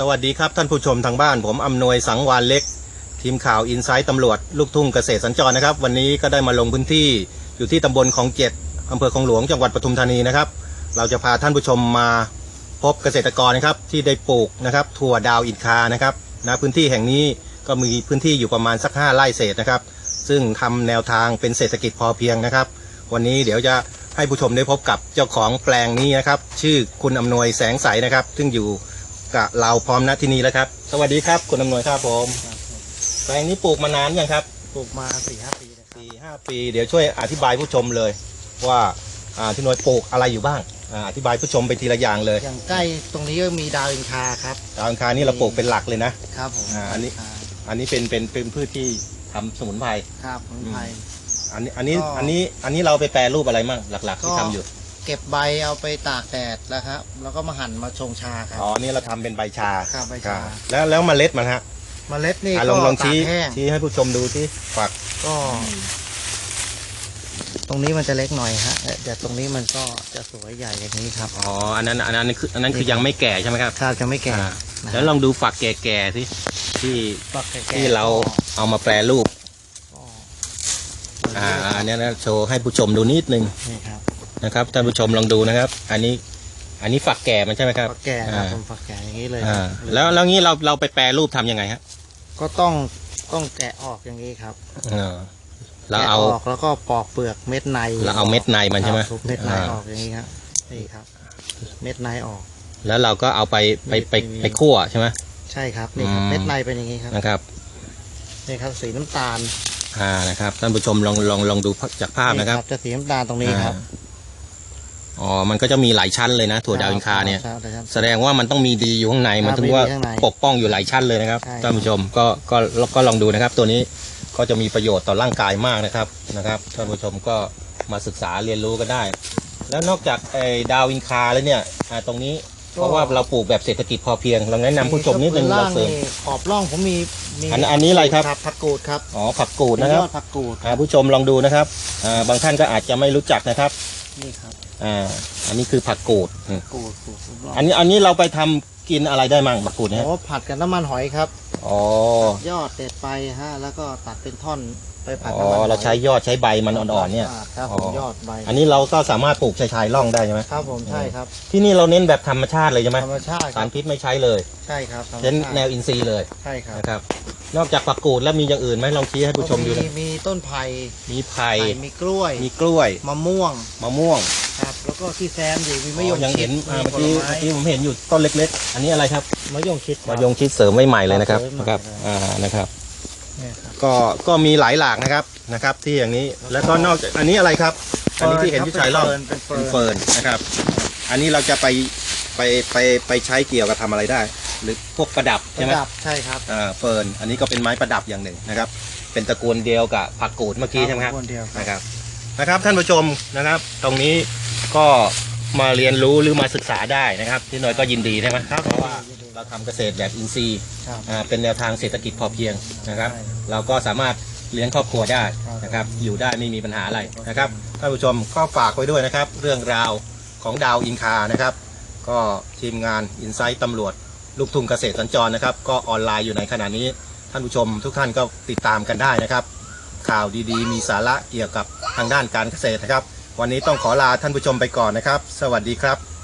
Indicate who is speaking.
Speaker 1: สวัสดีครับท่านผู้ชมทางบ้าน ผมอำนวยสังวานเล็ก ทีมข่าวอินไซต์ตำรวจลูกทุ่งเกษตรสัญจรนะครับ วันนี้ก็ได้มาลงพื้นที่อยู่ที่ตำบลของเจ็ดอำเภอคลองหลวงจังหวัดปทุมธานีนะครับ เราจะพาท่านผู้ชมมาพบเกษตรกรนะครับที่ได้ปลูกนะครับถั่วดาวอินคานะครับณพื้นที่แห่งนี้ก็มีพื้นที่อยู่ประมาณสัก 5ไร่เศษนะครับ ซึ่งทำแนวทางเป็นเศรษฐกิจพอเพียงนะครับ วันนี้เดี๋ยวจะให้ผู้ชมได้พบกับเจ้าของแปลงนี้นะครับ ชื่อคุณอำนวยแสงใสนะครับ ซึ่งอยู่ กับเราพร้อมณที่นี้แล้วครับ สวัสดีครับคุณอำนวยครับผมแปลงนี้ปลูกมานานยังครับ
Speaker 2: ปลูกมาสี่ห้าปีนะครับ
Speaker 1: สี่ห้าปี เดี๋ยวช่วยอธิบายผู้ชมเลย ว่าอ่าที่หน่วยปลูกอะไรอยู่บ้างอ่าอธิบายผู้ชมไปทีละอย่างเลย
Speaker 2: อย่างใกล้ตรงนี้ก็มีดาวอินคาครับ
Speaker 1: ดาวอังคารนี่เราปลูกเป็นหลักเลยนะ ครับ
Speaker 2: ผม
Speaker 1: อ่าอันนี้
Speaker 2: ดาว
Speaker 1: อันนี้เป็นเป็นเป็นพืชที่ทำสมุนไพร
Speaker 2: ครับสมุนไพร
Speaker 1: อันนี้อันนี้
Speaker 2: ก็
Speaker 1: อันนี้อันนี้เราไปแปรรูปอะไรมั่งหลัก ๆ ที่
Speaker 2: ก็
Speaker 1: ทำอยู่
Speaker 2: เก็บใบเอาไปตากแดดแล้วครับ แล้วก็มาหั่นมาชงชาครับ
Speaker 1: อ๋อ นี่เราทำเป็นใบชา
Speaker 2: ครับใบ
Speaker 1: ครั
Speaker 2: ชา
Speaker 1: บแล้วแล้วเมล็ดมันฮะ
Speaker 2: เมล็ดนี่
Speaker 1: อะล
Speaker 2: ก็
Speaker 1: องลอง
Speaker 2: ตา
Speaker 1: ชี้
Speaker 2: กแห้ง
Speaker 1: ชี้ให้ผู้ชมดูที่ฝัก
Speaker 2: ก็ ตรงนี้มันจะเล็กหน่อยฮะแต่ตรงนี้มันก็จะสวยใหญ่อย่างนี้ครับ
Speaker 1: อ๋ออันนั้นอันนั้นคืออันนั้นคือยังไม่แก่ใช่ไหมครับ
Speaker 2: ครับจะไม่แก่
Speaker 1: อ่า
Speaker 2: นะ
Speaker 1: แล้วลองดูฝักแก่ๆสิที่
Speaker 2: ฝักแก่ๆ
Speaker 1: ที่เราเอามาแปรรูป
Speaker 2: ก็
Speaker 1: อ่าอันนี้นะโชว์ให้ผู้ชมดูนิดนึง
Speaker 2: นี่ครับ
Speaker 1: นะครับท่านผู้ชมลองดูนะครับ อันนี้อันนี้ฝักแก่มันใช่ไหมครับ
Speaker 2: ฝักแก่ครับ
Speaker 1: อ่า
Speaker 2: ผมฝักแก่อย่างนี้เลย
Speaker 1: อ่าแล้วแล้วงี้เราเราไปแปรรูปทำยังไงฮะ
Speaker 2: ก็ต้องต้องแกะออกอย่างนี้ครับ
Speaker 1: อ่าเราเอา
Speaker 2: แกะออกแล้วก็ปอกเปลือกเม็ดใน
Speaker 1: เราเอาเม็ดในมันใช่ไหม
Speaker 2: ครับทุบเม็ดใน
Speaker 1: อ่า
Speaker 2: ออกอย่างนี้ครับนี่ครับ เม็ดในออก
Speaker 1: แล้วเราก็เอาไปไปไป
Speaker 2: มี
Speaker 1: ไปคั่วใช่ไหม
Speaker 2: ใช่ครับนี่ครับ
Speaker 1: อืม
Speaker 2: เม็ดในเป็นอย่างนี้ครับ
Speaker 1: นะครับ
Speaker 2: นี่ครับสีน้ำตาล
Speaker 1: อ่านะครับท่านผู้ชมลองลองลองดูจากภาพนะครับ
Speaker 2: จะสีน้ำตาลตรงนี้ครับ
Speaker 1: อ๋อ มันก็จะมีหลายชั้นเลยนะ ถั่วดาวอินคาเนี่ย
Speaker 2: ครับครับ
Speaker 1: แสดงว่ามันต้องมีดีอยู่ข้างใน มันถึงว่า
Speaker 2: มีดีข้างใน
Speaker 1: ปกป้องอยู่หลายชั้นเลยนะครับ
Speaker 2: ใช่
Speaker 1: ท่านผู้ชมก็ก็ก็ลองดูนะครับ ตัวนี้ก็จะมีประโยชน์ต่อร่างกายมากนะครับนะครับท่านผู้ชมก็มาศึกษาเรียนรู้กันได้ แล้วนอกจากไอ้ดาวอินคาแล้วเนี่ยอ่าตรงนี้เพราะว่าเราปลูกแบบเศรษฐกิจพอเพียงลองแนะนำผู้ชมนิดนึง
Speaker 2: ล่า
Speaker 1: เรา
Speaker 2: ง
Speaker 1: เสริม
Speaker 2: นี่ขอบร่องผมมีมี
Speaker 1: อันอันนี้อะไรครับ
Speaker 2: ผักกูดครับ
Speaker 1: อ๋อผักกูดนะครับ
Speaker 2: ยอดผักกูด
Speaker 1: อ่าผู้ชมลองดูนะครับอ่าบางท่านก็อาจจะไม่รู้จักนะครับ
Speaker 2: นี่ครับ
Speaker 1: อ่าอันนี้คือผักกูดอืม
Speaker 2: กูดกูดร่อง
Speaker 1: อันนี้อันนี้เราไปทำกินอะไรได้มั่งผักกูดเนี่ย
Speaker 2: โอ้ผัดกับน้ำมันหอยครับ
Speaker 1: อ๋อ
Speaker 2: ยอดเด็ดไปฮะแล้วก็ตัดเป็นท่อนไปผัด
Speaker 1: อ๋อ
Speaker 2: น้ำมันหอย
Speaker 1: เราใช้ยอดใช้ใบมันอ่อนๆเนี่ย
Speaker 2: ครับผม
Speaker 1: อ๋อ
Speaker 2: ยอดใบ
Speaker 1: อันนี้เราก็สามารถปลูกชายชายๆร่องได้ใช่ไหม
Speaker 2: ครับผมใช่ครับ
Speaker 1: ที่นี่เราเน้นแบบธรรมชาติเลยใช่ไหม
Speaker 2: ธรรมชาติค
Speaker 1: สา
Speaker 2: รั
Speaker 1: ร
Speaker 2: บ
Speaker 1: พิษไม่ใช้เลย
Speaker 2: ใช่ครับธรรม
Speaker 1: เน้น
Speaker 2: ชาติ
Speaker 1: แนวอินทรีย์เลย
Speaker 2: ใช่ครับ
Speaker 1: นะครับ นอกจากผักกูดแล้วมีอย่างอื่นไหมลองชี้ให้ผู้ชมดู
Speaker 2: มี
Speaker 1: นะ
Speaker 2: มีต้นไผ่
Speaker 1: มีไผ่
Speaker 2: ไผ่มีกล้วย
Speaker 1: มีกล้วย
Speaker 2: มะม่วง
Speaker 1: มะม่วง
Speaker 2: ครับ แล้วก็ที่แซมอยู่มีมะยง
Speaker 1: ยัง
Speaker 2: ชิ
Speaker 1: เห็
Speaker 2: ด
Speaker 1: นอ่า
Speaker 2: มี
Speaker 1: เมื่อ
Speaker 2: ผล
Speaker 1: กี้
Speaker 2: ไม้
Speaker 1: เมื่อกี้ผมเห็นอยู่ต้นเล็ก ๆ อันนี้อะไรครับ
Speaker 2: มะยงชิดครับ
Speaker 1: มะยงชิดเสริมไว้ใหม่เลยนะครับ
Speaker 2: เสริมใหม่
Speaker 1: นะครับ
Speaker 2: ครับ
Speaker 1: อ่านะครับ
Speaker 2: เนี่ยครับ
Speaker 1: ก็ก็มีหลายหลากนะครับนะครับ ที่อย่างนี้แล้วก็นอกจากอันนี้อะไรครับ อันนี้ที่เห็นที่ชายร่อง
Speaker 2: เป็นเฟิ
Speaker 1: เป็น
Speaker 2: ร์น
Speaker 1: เฟิร์นนะครับ อันนี้เราจะไปไปไปไปใช้เกี่ยวกับทำอะไรได้ หรือพวกประดับ
Speaker 2: ป
Speaker 1: ใช่ไหม
Speaker 2: ระดับใช่ครับ
Speaker 1: อ่าเฟิร์นอันนี้ก็เป็นไม้ประดับอย่างหนึ่งนะครับ เป็นตระกูลเดียวกับผักกูดเมื่อกี้ใช่ไหมครับ
Speaker 2: คนเดียวครับ
Speaker 1: นะครับนะครับ ท่านผู้ชมนะครับ ตรงนี้ก็มาเรียนรู้หรือมาศึกษาได้นะครับที่หน่อยก็ยินดีใช่ไหม
Speaker 2: ครับ
Speaker 1: เพราะว่าเราทำเกษตรแบบอินทรีย์
Speaker 2: ครับ
Speaker 1: อ่าเป็นแนวทางเศรษฐกิจพอเพียงนะครับ
Speaker 2: ใช่
Speaker 1: เราก็สามารถเลี้ยงครอบครัวได้
Speaker 2: ครับ
Speaker 1: นะครับ อยู่ได้ไม่มีปัญหาอะไรนะครับท่านผู้ชมก็ฝากไว้ด้วยนะครับ เรื่องราวของดาวอินคานะครับ ก็ทีมงานอินไซต์ตำรวจ ลูกทุ่งเกษตรสัญจรนะครับ ก็ออนไลน์อยู่ในขณะนี้ ท่านผู้ชมทุกท่านก็ติดตามกันได้นะครับ ข่าวดีๆ มีสาระเกี่ยวกับทางด้านการเกษตรนะครับ วันนี้ต้องขอลาท่านผู้ชมไปก่อนนะครับ สวัสดีครับ